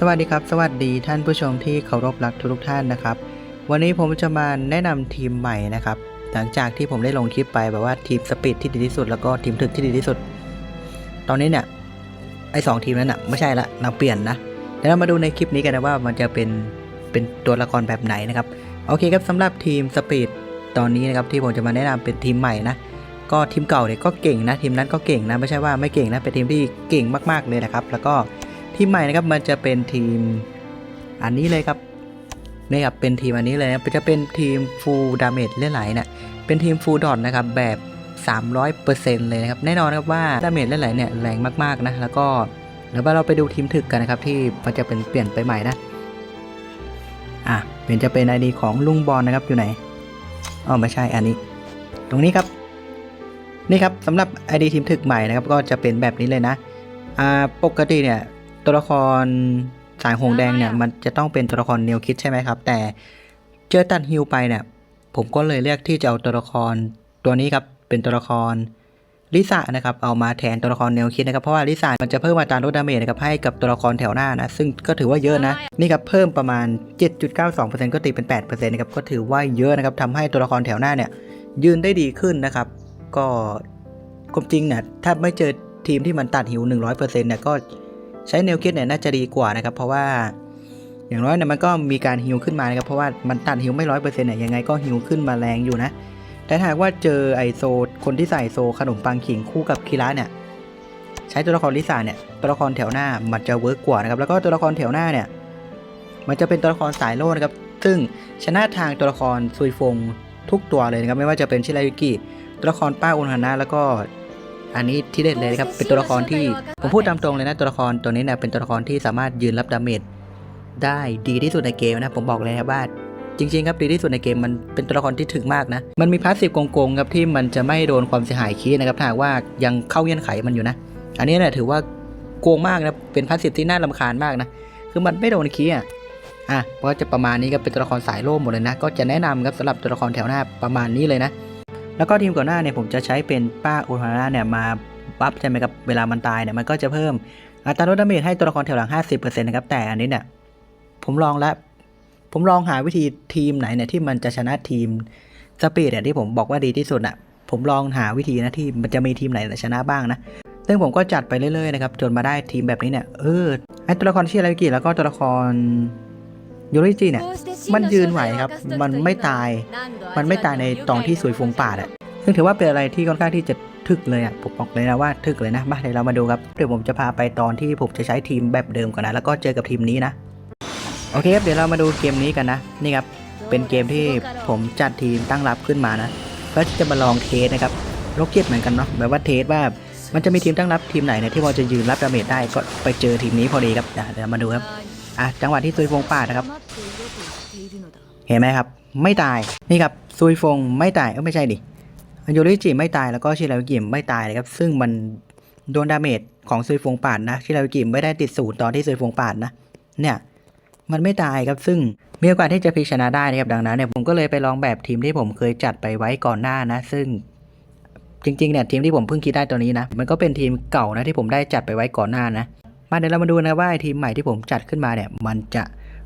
สวัสดีครับ สวัสดีท่านผู้ชมที่เคารพรักทุกท่านนะครับ วันนี้ผมจะมาแนะนำทีมใหม่นะครับ หลังจากที่ผมได้ลงคลิปไปแบบว่าทีมสปีดที่ดีที่สุด แล้วก็ทีมถึกที่ดีที่สุด ตอนนี้เนี่ยไอ้สองทีมนั้นอะไม่ใช่ละเราเปลี่ยนนะเดี๋ยวเรามาดูในคลิปนี้กันนะว่ามันจะเป็นเป็นตัวละครแบบไหนนะครับโอเคครับสำหรับทีมสปีดตอนนี้นะครับที่ผมจะมาแนะนำเป็นทีมใหม่นะก็ทีมเก่าเนี่ยก็เก่งนะทีมนั้นก็เก่งนะไม่ใช่ว่าไม่เก่งนะเป็นทีมที่เก่งมากๆเลยนะครับ แล้วก็ ทีมใหม่นะครับมันจะเป็นทีมอันนี้เลยครับนี่ครับเป็นทีมอันนี้เลยนะจะเป็นทีมฟูลดาเมจเล่นไหลเนี่ยเป็นทีมฟูลดอทนะครับแบบ 300%เลยนะครับแน่นอนครับว่าดาเมจเล่นไหลเนี่ยแรงมากๆนะแล้วก็เดี๋ยวเราไปดูทีมถึกกันนะครับที่มันจะเป็นเปลี่ยนไปใหม่นะอะเป็นจะเป็นไอดีของลุงบอลนะครับอยู่ไหนอ๋อไม่ใช่อันนี้ ตรงนี้ครับนี่ครับสำหรับ ID ทีมถึกใหม่นะครับก็จะเป็นแบบนี้เลยนะอ่าปกติเนี่ย ตัวละครสายหงแดงเนี่ยมันจะต้องเป็นตัวละครเนวคิดใช่ไหมครับ แต่เจอตันฮิลไปเนี่ยผมก็เลยเลือกที่จะเอาตัวละครตัวนี้ครับเป็นตัวละครลิซ่านะครับเอามาแทนตัวละครเนวคิดนะครับเพราะว่าลิซ่ามันจะเพิ่มอัตราลดดาเมจนะครับให้กับตัวละครแถวหน้านะซึ่งก็ถือว่าเยอะนะนี่ครับเพิ่มประมาณ 7.92%ก็ตีเป็น8%นะครับก็ถือว่าเยอะนะครับทำให้ตัวละครแถวหน้าเนี่ยยืนได้ดีขึ้นนะครับก็ความจริงเนี่ยถ้าไม่เจอทีมที่มันตัดหิว 100%เนี่ยก็ ใช้แนวคิดเนี่ยน่าจะดีกว่านะครับ เพราะว่าอย่างน้อยเนี่ยมันก็มีการฮิวขึ้นมานะครับเพราะว่ามันตัดฮิวไม่ร้อยเปอร์เซ็นต์เนี่ยยังไงก็ฮิวขึ้นมาแรงอยู่นะแต่หากว่าเจอไอโซ คนที่ใส่โซขนมปังขิงคู่กับคีระเนี่ยใช้ตัวละครลิซ่าเนี่ยตัวละครแถวหน้ามันจะเวิร์กกว่านะครับแล้วก็ตัวละครแถวหน้าเนี่ยมันจะเป็นตัวละครสายโล่นะครับซึ่งชนะทางตัวละครซุยฟงทุกตัวเลยนะครับไม่ว่าจะเป็นชิรายุกิตัวละครป้าอุนฮานะแล้วก็ อันนี้ที่เด็ดเลยนะครับ เป็นตัวละครที่ผมพูดตามตรงเลยนะ ตัวละครตัวนี้เนี่ยเป็นตัวละครที่สามารถยืนรับดาเมจได้ดีที่สุดในเกมนะ ผมบอกเลยนะครับว่าจริงๆครับดีที่สุดในเกมมันเป็นตัวละครที่ถึงมากนะ มันมีพาสซีฟโกงๆครับที่มันจะไม่โดนความเสียหายคีย์นะครับถ้าหากว่ายังเข้าเงื่อนไขมันอยู่นะ อันนี้เนี่ยถือว่าโกงมากนะเป็นพาสซีฟที่น่ารำคาญมากนะคือมันไม่โดนคีย์อะอะก็จะประมาณนี้ครับเป็นตัวละครสายโล่หมดเลยนะ ก็จะแนะนำครับสำหรับตัวละครแถวหน้าประมาณนี้เลยนะ แล้วก็ทีมก่อนหน้าเนี่ยผมจะใช้เป็นป้าโอฮาร่าเนี่ยมาบัฟใช่ไหมครับเวลามันตายเนี่ยมันก็จะเพิ่มอัตราลดดาเมจให้ตัวละครแถวหลัง 50%นะครับแต่อันนี้เนี่ยผมลองแล้ว ผมลองหาวิธีทีมไหนเนี่ยที่มันจะชนะทีมสปีดเนี่ยที่ผมบอกว่าดีที่สุดอะผมลองหาวิธีนะที่มันจะมีทีมไหนชนะบ้างนะซึ่งผมก็จัดไปเรื่อยๆนะครับจนมาได้ทีมแบบนี้เนี่ยเออไอตัวละครชื่ออะไรกิแล้วก็ตัวละคร ยูริจิเนี่ยมันยืนไหวครับ มันไม่ตาย มันไม่ตายในตอนที่สวยฟงป่าดอะซึ่งถือว่าเป็นอะไรที่ค่อนข้างที่จะทึกเลยอะผมบอกเลยนะว่าทึกเลยนะมาเดี๋ยวเรามาดูครับเดี๋ยวผมจะพาไปตอนที่ผมจะใช้ทีมแบบเดิมก่อนนะแล้วก็เจอกับทีมนี้นะโอเคครับเดี๋ยวเรามาดูเกมนี้กันนะนี่ครับเป็นเกมที่ผมจัดทีมตั้งรับขึ้นมานะเพื่อที่จะมาลองเทสนะครับโลกเก็ตเหมือนกันเนาะแบบว่าเทสว่ามันจะมีทีมตั้งรับทีมไหนเนี่ยที่พอจะยืนรับดาเมจได้ก็ไปเจอทีมนี้พอดีครับอะเดี๋ยวมาดูครับ อะจังหวะที่ซุยฟงป่าดนะครับเห็นไหมครับ ไม่ตายนี่ครับซุยฟงไม่ตายเออไม่ใช่ดิโยริจิไม่ตายแล้วก็ชิราวิกิไม่ตายนะครับ ซึ่งมันโดนดาเมจของซุยฟงปาดนะชิราวิกิไม่ได้ติดศูนย์ตอนที่ซุยฟงปาดนะ เนี่ยมันไม่ตายครับซึ่งมีโอกาสที่จะพลิกชนะได้นะครับดังนั้นเนี่ยผมก็เลยไปลองแบบทีมที่ผมเคยจัดไปไว้ก่อนหน้านะ ซึ่งจริงๆเนี่ยทีมที่ผมเพิ่งคิดได้ตัวนี้นะมันก็เป็นทีมเก่านะที่ผมได้จัดไปไว้ก่อนหน้านะ มาเดี๋ยวเรามาดูนะว่าทีมใหม่ที่ผมจัดขึ้นมาเนี่ยมันจะ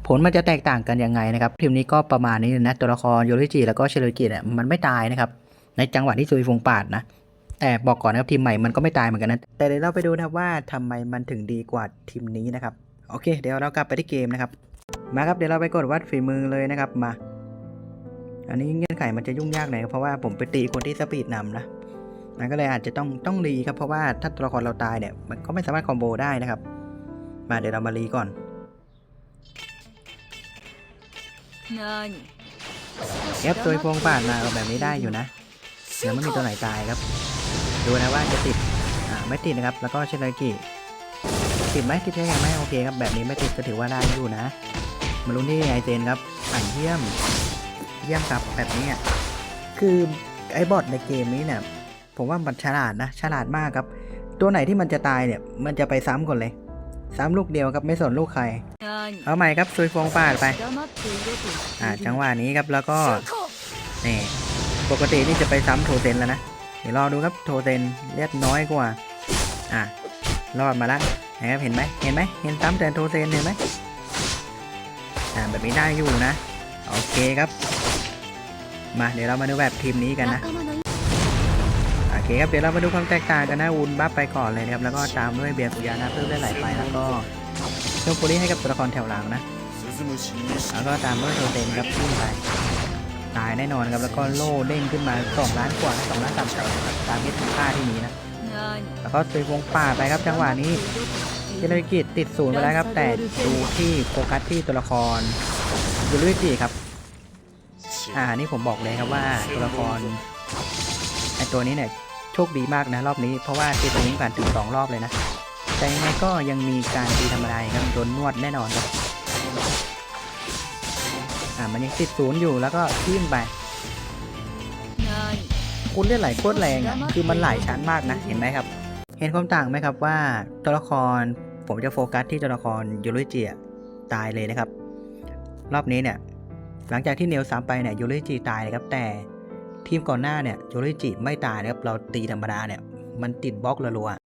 ผลมันจะแตกต่างกันยังไงนะครับทีมนี้ก็ประมาณนี้นะตัวละครโยริจิแล้วก็เชลกิเนี่ยมันไม่ตายนะครับในจังหวะที่ซุยฟงปาดนะแต่บอกก่อนนะครับทีมใหม่มันก็ไม่ตายเหมือนกันนะแต่เดี๋ยวเราไปดูนะว่าทำไมมันถึงดีกว่าทีมนี้นะครับโอเค เดี๋ยวเรากลับไปที่เกมนะครับมาครับเดี๋ยวเราไปกดวัดฝีมือเลยนะครับมา อันนี้เงื่อนไขมันจะยุ่งยากหน่อยเพราะว่าผมไปตีคนที่สปีดนำนะ มันก็เลยอาจจะต้องต้องรีครับเพราะว่าถ้าตัวละครเราตายเนี่ยมันก็ไม่สามารถคอมโบได้นะครับ มาเดี๋ยวเรามารีก่อนเอฟตัวฟงป่านมาเอาแบบนี้ได้อยู่นะเดี๋ยวไม่มีตัวไหนตายครับ ดูนะว่าจะติดอ่าไม่ติดนะครับ แล้วก็เชนไกิติดไหมติดได้ยังไหมโอเคครับแบบนี้ไม่ติดก็ถือว่าได้อยู่นะ มาลุ้นที่ไอเจนครับอ่านเยี่ยม เยี่ยมครับแบบนี้อะคือไอ้บอทในเกมนี้เนี่ย ผมว่ามันฉลาดนะฉลาดมากครับ ตัวไหนที่มันจะตายเนี่ยมันจะไปซ้ำก่อนเลย ซ้ำลูกเดียวครับไม่สนลูกใคร เอาใหม่ครับซุยฟองปาดไป อ่าจังหวะนี้ครับแล้วก็นี่ปกตินี่จะไปซ้ำโทเซนแล้วนะเดี๋ยวรอดูครับโทเซนเลือดน้อยกว่า อะรอดมาละนะครับเห็นไหมเห็นไหมเห็นซ้ำแต่โทเซนเห็นไหมอ่าแบบนี้ได้อยู่นะ โอเคครับ มาเดี๋ยวเรามาดูแบบทีมนี้กันนะ ครับเดี๋ยวเรามาดูความแตกต่างกันนะวุนบัฟไปก่อนเลยนะครับแล้วก็ตามด้วยเบียร์สุยานะเพิ่มได้หลายไปแล้วก็โชคปุริให้กับตัวละครแถวหลังนะแล้วก็ตามด้วยโทเทมครับขึ้นไปตายแน่นอนครับแล้วก็โล่เด้งขึ้นมา2ล้านกว่า2ล้านสามแสนตามเม็ดค่าที่นี้นะแล้วก็ตีวงป่าไปครับจังหวะนี้เจริญกิจติดศูนย์ไปแล้วครับ แต่ดูที่โฟกัสที่ตัวละครยูรุจิครับ อ่านี่ผมบอกเลยครับว่าตัวละครไอตัวนี้เนี่ย คดีมากนะรอบนี้เพราะว่าตีตัวนี้ผ่านถึงสองรอบเลยนะแต่ยังไงก็ยังมีการตีธรรมดาครับโดนนวดแน่นอนครับอ่ามันยังติดศูนย์อยู่แล้วก็ขึ้นไปคุณเลือดไหลโคตรแรงอะคือมันหลายชั้นมากนะเห็นไหมครับ เห็นความต่างไหมครับว่าตัวละครผมจะโฟกัสที่ตัวละครยูริจิตายเลยนะครับ รอบนี้เนี่ยหลังจากที่เนลซ้ำไปเนี่ยยูริจิตายนะครับแต่ ทีมก่อนหน้าเนี่ยยูริจิไม่ตายนะครับเราตีธรรมดาเนี่ยมันติดบล็อกรัวๆ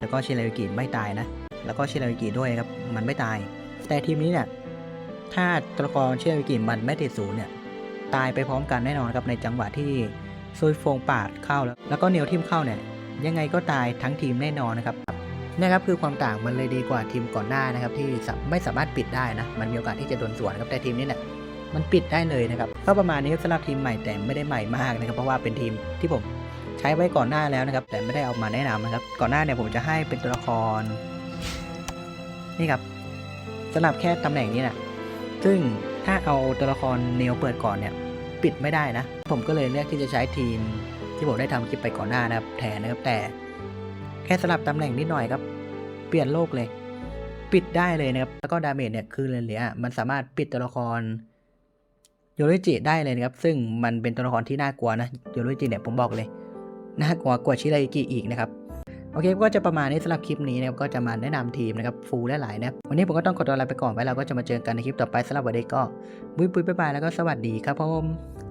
แล้วก็ชิรายุกิไม่ตายนะ แล้วก็ชิรายุกิด้วยครับมันไม่ตาย แต่ทีมนี้เนี่ยถ้าตัวละครเชื่อวิกิมันไม่ติดศูนย์เนี่ยตายไปพร้อมกันแน่นอนครับในจังหวะที่ซุยฟงปาดเข้าแล้ว แล้วก็เนียวทิมเข้าเนี่ยยังไงก็ตายทั้งทีมแน่นอนนะครับ นี่ครับคือความต่างมันเลยดีกว่าทีมก่อนหน้านะครับที่ไม่สามารถปิดได้นะมันมีโอกาสที่จะโดนสวนครับแต่ทีมนี้เนี่ยมันปิดได้เลยนะครับก็ประมาณนี้ครับสำหรับทีมใหม่แต่ไม่ได้ใหม่มากนะครับเพราะว่าเป็นทีมที่ผมใช้ไว้ก่อนหน้าแล้วนะครับ แต่ไม่ได้เอามาแนะนำนะครับ ก่อนหน้าเนี่ยผมจะให้เป็นตัวละคร นี่ครับสำหรับแค่ตำแหน่งนี้นะซึ่งถ้าเอาตัวละครเนลเปิดก่อนเนี่ยปิดไม่ได้นะ ผมก็เลยเลือกที่จะใช้ทีมที่ผมได้ทำคลิปไปก่อนหน้านะครับแทนนะครับแต่ แค่สลับตำแหน่งนิดหน่อยครับ เปลี่ยนโลกเลย ปิดได้เลยนะครับ แล้วก็ดาเมจเนี่ยคือเหลือๆมันสามารถปิดตัวละครโยริจิได้เลยนะครับ ซึ่งมันเป็นตัวละครที่น่ากลัวนะโยริจิเนี่ยผมบอกเลยน่ากลัวกว่าชิราอิกิอีกนะครับโอเคก็จะประมาณนี้สำหรับคลิปนี้นะครับก็จะมาแนะนำทีมนะครับฟูลและหลายนะวันนี้ผมก็ต้องขอตัวลาไปก่อนไว้เราก็จะมาเจอกันในคลิปต่อไปสำหรับวันนี้ก็บุยบุยบายบายแล้วก็สวัสดีครับผม